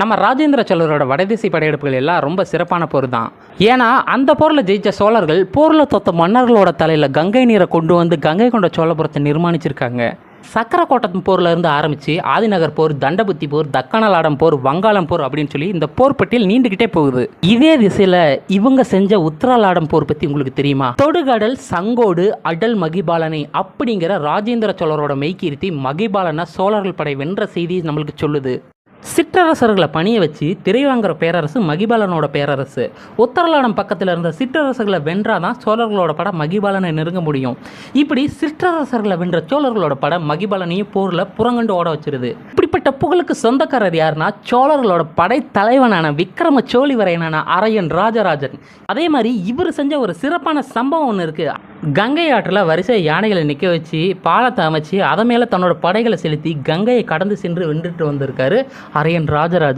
நம்ம ராஜேந்திர சோழரோட வடதிசை படையெடுப்புகள் எல்லாம் ரொம்ப சிறப்பான போர் தான். ஏன்னா அந்த போரில் ஜெயிச்ச சோழர்கள் போரில் தொத்த மன்னர்களோட தலையில் கங்கை நீரை கொண்டு வந்து கங்கை கொண்ட சோழபுரத்தை நிர்மாணிச்சிருக்காங்க. சக்கரக்கோட்டம் போரில் இருந்து ஆரம்பித்து ஆதிநகர் போர் தண்டபுத்தி போர் தக்கனலாடம் போர் வங்காளம் போர் அப்படின்னு சொல்லி இந்த போர் பட்டியல் நீண்டுகிட்டே போகுது. இதே திசையில் இவங்க செஞ்ச உத்தராலாடம் போர் பற்றி உங்களுக்கு தெரியுமா? தொடுகடல் சங்கோடு அடல் மகிபாலனை அப்படிங்கிற ராஜேந்திர சோழரோட மெய்கீர்த்தி மகிபாலனை சோழர்கள் படை வென்ற செய்தி நம்மளுக்கு சொல்லுது. சிற்றரசர்களை பணிய வச்சு திரைவாங்குற பேரரசு மகிபாலனோட பேரரசு. உத்தரலாடம் பக்கத்தில் இருந்த சிற்றரசர்களை வென்றாதான் சோழர்களோட படம் மகிபாலனை நெருங்க முடியும். இப்படி சிற்றரசர்களை வென்ற சோழர்களோட படம் மகிபாலனையும் போரில் புறங்கண்டு ஓட வச்சிருது. இப்படிப்பட்ட புகழுக்கு சொந்தக்காரர் யாருன்னா சோழர்களோட படை தலைவனான விக்ரம சோழிவரையனான அரையன் ராஜராஜன். அதே மாதிரி இவர் செஞ்ச ஒரு சிறப்பான சம்பவம் ஒன்று இருக்குது கங்கை ஆற்றில் வரிசை யானைகளை நிற்க வச்சு பாலத்தை அமைச்சு அதை மேலே தன்னோட படைகளை செலுத்தி கங்கையை கடந்து சென்று வென்றுட்டு வந்திருக்காரு அரையன் ராஜராஜன்.